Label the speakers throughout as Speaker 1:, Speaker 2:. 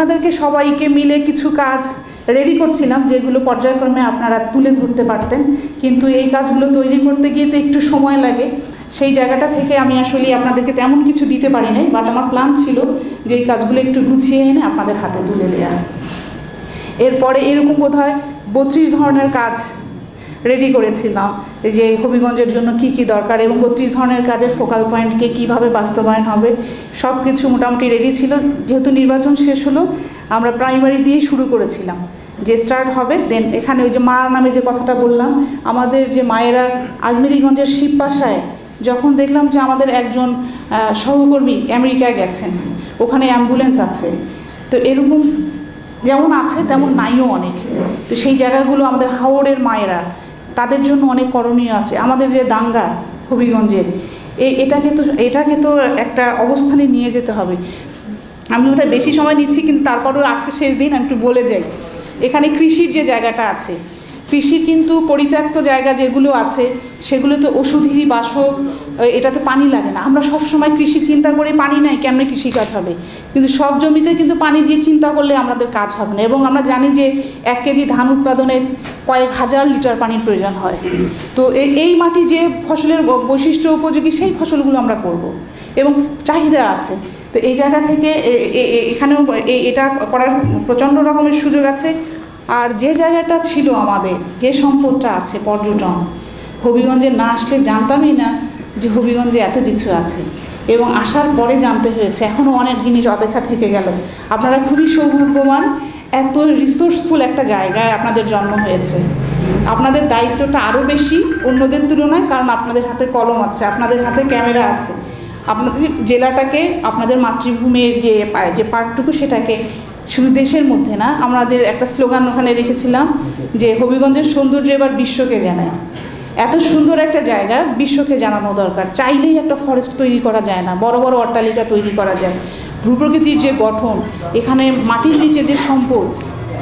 Speaker 1: আপনাদেরকে সবাইকে মিলে কিছু কাজ রেডি করছিলাম, যেগুলো পর্যায়ক্রমে আপনারা তুলে ধরতে পারতেন। কিন্তু এই কাজগুলো তৈরি করতে গিয়ে তো একটু সময় লাগে। সেই জায়গাটা থেকে আমি আসলে আপনাদেরকে তেমন কিছু দিতে পারি নাই বাট আমার প্ল্যান ছিল যে এই কাজগুলো একটু গুছিয়ে এনে আপনাদের হাতে তুলে দেওয়া এরপরে এরকম বোধ হয় বত্রিশ ধরনের কাজ রেডি করেছিলাম। যে হবিগঞ্জের জন্য কি কি দরকার এবং বত্রিশ ধরনের কাজের ফোকাল পয়েন্টকে কীভাবে বাস্তবায়ন হবে সব কিছু মোটামুটি রেডি ছিল। যেহেতু নির্বাচন শেষ হলো, আমরা প্রাইমারি দিয়ে শুরু করেছিলাম। যে স্টার্ট হবে দেন এখানে ওই যে মা নামে যে কথাটা বললাম, আমাদের যে মায়েরা আজমেরিগঞ্জের শিবপাশায় যখন দেখলাম যে আমাদের একজন সহকর্মী আমেরিকায় গেছেন, ওখানে অ্যাম্বুলেন্স আছে। তো এরকম যেমন আছে, তেমন নাইও অনেক। তো সেই জায়গাগুলো আমাদের হাওড়ের মায়েরা তাদের জন্য অনেক করণীয় আছে। আমাদের যে দাঙ্গা হবিগঞ্জের এটাকে তো এটাকে তো একটা অবস্থানে নিয়ে যেতে হবে। আমি বোধহয় বেশি সময় নিচ্ছি, কিন্তু তারপরেও আজকে শেষ দিন, আমি একটু বলে যাই। এখানে কৃষির যে জায়গাটা আছে কৃষির কিন্তু পরিত্যক্ত জায়গা যেগুলো আছে সেগুলো তো ওষুধি বাসক এটাতে পানি লাগে না। আমরা সব সময় কৃষি চিন্তা করে পানি নাই, কেমনে কৃষিকাজ হবে? কিন্তু সব জমিতে কিন্তু পানি দিয়ে চিন্তা করলে আমাদের কাজ হবে না। এবং আমরা জানি যে এক কেজি ধান উৎপাদনে কয়েক হাজার লিটার পানির প্রয়োজন হয়। তো এই মাটি যে ফসলের বৈশিষ্ট্য উপযোগী, সেই ফসলগুলো আমরা করব। এবং চাহিদা আছে। তো এই জায়গা থেকে এখানেও এটা করার প্রচণ্ড রকমের সুযোগ আছে। আর যে জায়গাটা ছিল আমাদের, যে সম্পদটা আছে, পর্যটন, হবিগঞ্জে না আসলে জানতামই না যে হবিগঞ্জে এত কিছু আছে। এবং আসার পরে জানতে হয়েছে এখনও অনেক জিনিস অদেখা থেকে গেল। আপনারা খুবই সৌভাগ্যবান, এত রিসোর্সফুল একটা জায়গায় আপনাদের জন্ম হয়েছে। আপনাদের দায়িত্বটা আরও বেশি অন্যদের তুলনায়, কারণ আপনাদের হাতে কলম আছে, আপনাদের হাতে ক্যামেরা আছে। আপনাদের জেলাটাকে, আপনাদের মাতৃভূমির যে যে পার্টটুকু, সেটাকে শুধু দেশের মধ্যে না, আমাদের একটা স্লোগান ওখানে রেখেছিলাম যে হবিগঞ্জের সৌন্দর্য এবার বিশ্বকে জানায়। এত সুন্দর একটা জায়গা বিশ্বকে জানানো দরকার। চাইলেই একটা ফরেস্ট তৈরি করা যায় না, বড় বড় অট্টালিকা তৈরি করা যায়। ভূপ্রকৃতির যে গঠন, এখানে মাটির নিচে যে সম্পদ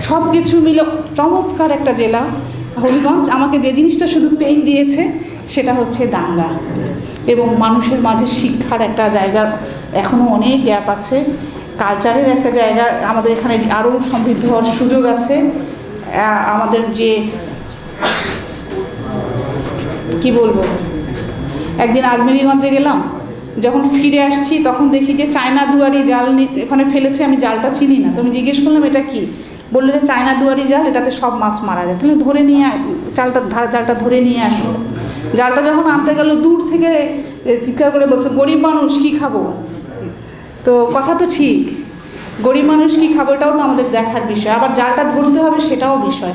Speaker 1: সব কিছু মিলে চমৎকার একটা জেলা। হবিগঞ্জ আমাকে যে জিনিসটা শুধু পেইন দিয়েছে, সেটা হচ্ছে দাঙ্গা। এবং মানুষের মাঝে শিক্ষার একটা জায়গা এখনও অনেক গ্যাপ আছে। কালচারের একটা জায়গা আমাদের এখানে আরও সমৃদ্ধ হওয়ার সুযোগ আছে। আমাদের যে, কি বলব? একদিন আজমেরিগঞ্জে গেলাম, যখন ফিরে আসছি তখন দেখি যে চায়না দুয়ারি জাল এখানে ফেলেছে, আমি জালটা চিনি না। তো আমি জিজ্ঞেস করলাম, এটা কি? বলল যে, চায়না দুয়ারি জাল, এটাতে সব মাছ মারা যায়। তাহলে ধরে নিয়ে চালটা জালটা ধরে নিয়ে আসো। জালটা যখন আনতে গেল, দূর থেকে চিৎকার করে বলছে, গরিব মানুষ, কি খাব? তো কথা তো ঠিক। গরিব মানুষ কি খাব এটাও তো আমাদের দেখার বিষয়। আবার যাটা ধরতে হবে সেটাও বিষয়।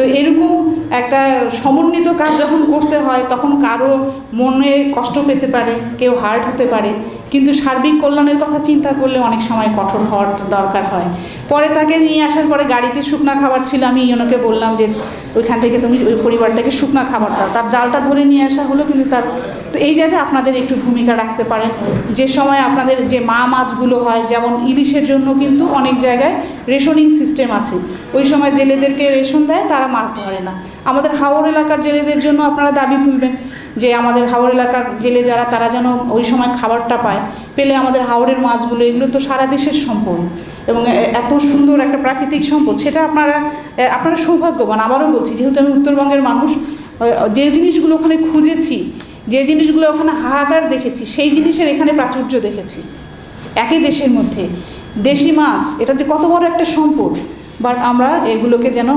Speaker 1: তো এরকম একটা সমন্বিত কাজ যখন করতে হয়, তখন কারও মনে কষ্ট পেতে পারে, কেউ হার্ট হতে পারে। কিন্তু সার্বিক কল্যাণের কথা চিন্তা করলে অনেক সময় কঠোর হওয়ার দরকার হয়। পরে তাকে নিয়ে আসার পরে গাড়িতে শুকনা খাবার ছিল, আমি ইয়নোকে বললাম যে, ওইখান থেকে তুমি ওই পরিবারটাকে শুকনা খাবার দাও। তার জালটা ধরে নিয়ে আসা হলো, কিন্তু তার তো এই জায়গায় আপনাদের একটু ভূমিকা রাখতে পারেন। যে সময় আপনাদের যে মা মাছগুলো হয়, যেমন ইলিশের জন্য কিন্তু অনেক জায়গায় রেশনিং সিস্টেম আছে। ওই সময় জেলেদেরকে রেশন দেয়, তারা মাছ ধরে না। আমাদের হাওড় এলাকার জেলেদের জন্য আপনারা দাবি তুলবেন যে আমাদের হাওড় এলাকার জেলে যারা, তারা যেন ওই সময় খাবারটা পায়। পেলে আমাদের হাওড়ের মাছগুলো, এগুলো তো সারা দেশের সম্পদ। এবং এত সুন্দর একটা প্রাকৃতিক সম্পদ, সেটা আপনারা আপনারা সৌভাগ্যবান। আবারও বলছি, যেহেতু আমি উত্তরবঙ্গের মানুষ যে জিনিসগুলো ওখানে খুঁজেছি, যে জিনিসগুলো ওখানে হাহাকার দেখেছি, সেই জিনিসের এখানে প্রাচুর্য দেখেছি। একই দেশের মধ্যে। দেশি মাছ, এটা যে কত বড় একটা সম্পদ। বাট আমরা এগুলোকে যেন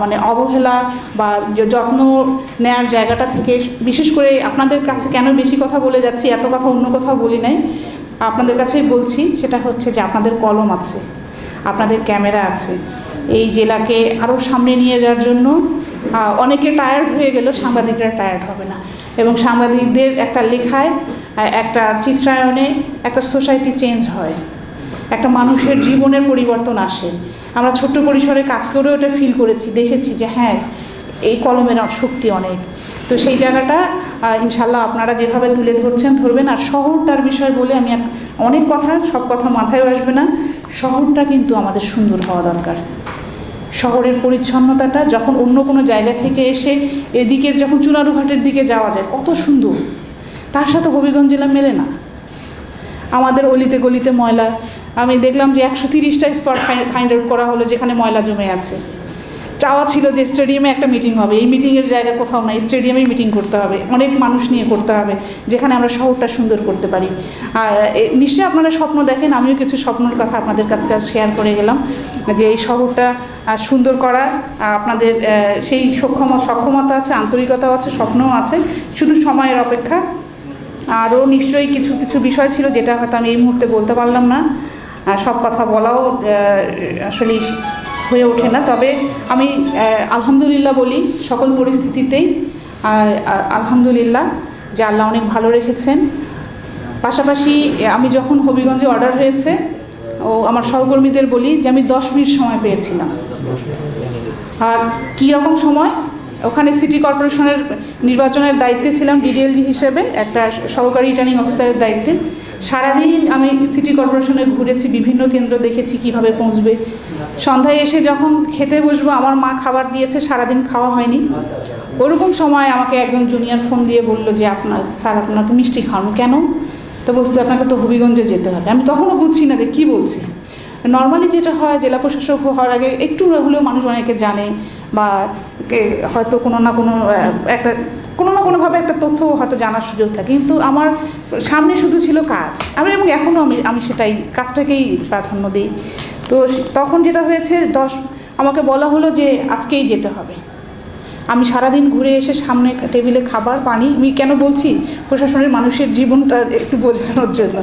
Speaker 1: মানে অবহেলা বা যত্ন নেয়ার জায়গাটা থেকে, বিশেষ করে আপনাদের কাছে কেন বেশি কথা বলে যাচ্ছি, এত কথা অন্য কথা বলি নাই, আপনাদের কাছেই বলছি, সেটা হচ্ছে যে আপনাদের কলম আছে, আপনাদের ক্যামেরা আছে, এই জেলাকে আরও সামনে নিয়ে যাওয়ার জন্য অনেকে টায়ার্ড হয়ে গেলেও সাংবাদিকরা টায়ার্ড হবে না। এবং সাংবাদিকদের একটা লেখায় একটা চিত্রায়নে একটা সোসাইটি চেঞ্জ হয়। একটা মানুষের জীবনের পরিবর্তন আসে। আমরা ছোট্ট পরিসরে কাজ করেও এটা ফিল করেছি, দেখেছি যে হ্যাঁ এই কলমের শক্তি অনেক। তো সেই জায়গাটা ইনশাল্লাহ আপনারা যেভাবে তুলে ধরছেন, ধরবেন। আর শহরটার বিষয় বলে আমি অনেক কথা, সব কথা মাথায় আসবে না। শহরটা কিন্তু আমাদের সুন্দর হওয়া দরকার। শহরের পরিচ্ছন্নতাটা, যখন অন্য কোনো জায়গা থেকে এসে এদিকের যখন চুনারুঘাটের দিকে যাওয়া যায়, কত সুন্দর। তার সাথে হবিগঞ্জ জেলা মেলে না। আমাদের অলিতে গলিতে ময়লা আমি দেখলাম যে একশো তিরিশটা স্পট ফাইন্ড আউট করা হলো যেখানে ময়লা জমে আছে। চাওয়া ছিল যে স্টেডিয়ামে একটা মিটিং হবে। এই মিটিংয়ের জায়গা কোথাও নাই। স্টেডিয়ামেই মিটিং করতে হবে। অনেক মানুষ নিয়ে করতে হবে, যেখানে আমরা শহরটা সুন্দর করতে পারি। নিশ্চয়ই আপনারা স্বপ্ন দেখেন। আমিও কিছু স্বপ্নের কথা আপনাদের কাছে শেয়ার করে গেলাম যে এই শহরটা সুন্দর করা আপনাদের সেই সক্ষম, সক্ষমতা আছে, আন্তরিকতাও আছে, স্বপ্নও আছে। শুধু সময়ের অপেক্ষা। আরও নিশ্চয়ই কিছু কিছু বিষয় ছিল যেটা হয়তো আমি এই মুহূর্তে বলতে পারলাম না। সব কথা বলাও আসলে হয়ে ওঠে না। তবে আমি আলহামদুলিল্লাহ বলি, সকল পরিস্থিতিতেই আলহামদুলিল্লাহ, যে আল্লাহ অনেক ভালো রেখেছেন। পাশাপাশি আমি যখন হবিগঞ্জে অর্ডার হয়েছে, ও আমার সহকর্মীদের বলি যে আমি দশ মিনিট সময় পেয়েছিলাম। আর কীরকম সময়? ওখানে সিটি কর্পোরেশনের নির্বাচনের দায়িত্বে ছিলাম ডিডিএলজি হিসেবে, একটা সহকারী রিটার্নিং অফিসারের দায়িত্বে। সারাদিন আমি সিটি কর্পোরেশনে ঘুরেছি, বিভিন্ন কেন্দ্র দেখেছি কীভাবে পৌঁছবে। সন্ধ্যায় এসে যখন খেতে বসবো, আমার মা খাবার দিয়েছে, সারাদিন খাওয়া হয়নি। ওরকম সময় আমাকে একজন জুনিয়র ফোন দিয়ে বলল যে আপনার স্যার, আপনাকে মিষ্টি খাওয়ানো কেন? তো বলছে, আপনাকে তো হবিগঞ্জে যেতে হবে। আমি তখনও বুঝছি না যে কী বলছি। নর্মালি যেটা হয়, জেলা প্রশাসক হওয়ার আগে একটু হলেও মানুষ অনেকে জানে বা হয়তো কোনো না কোনো একটা কোনো না কোনোভাবে একটা তথ্য হয়তো জানার সুযোগ থাকে। কিন্তু আমার সামনে শুধু ছিল কাজ। আমি এবং এখনও আমি আমি সেটাই, কাজটাকেই প্রাধান্য দিই। তো তখন যেটা হয়েছে, দশ, আমাকে বলা হলো যে আজকেই যেতে হবে। আমি সারাদিন ঘুরে এসে সামনে টেবিলে খাবার, পানি, আমি কেন বলছি? প্রশাসনের মানুষের জীবনটা একটু বোঝানোর জন্য।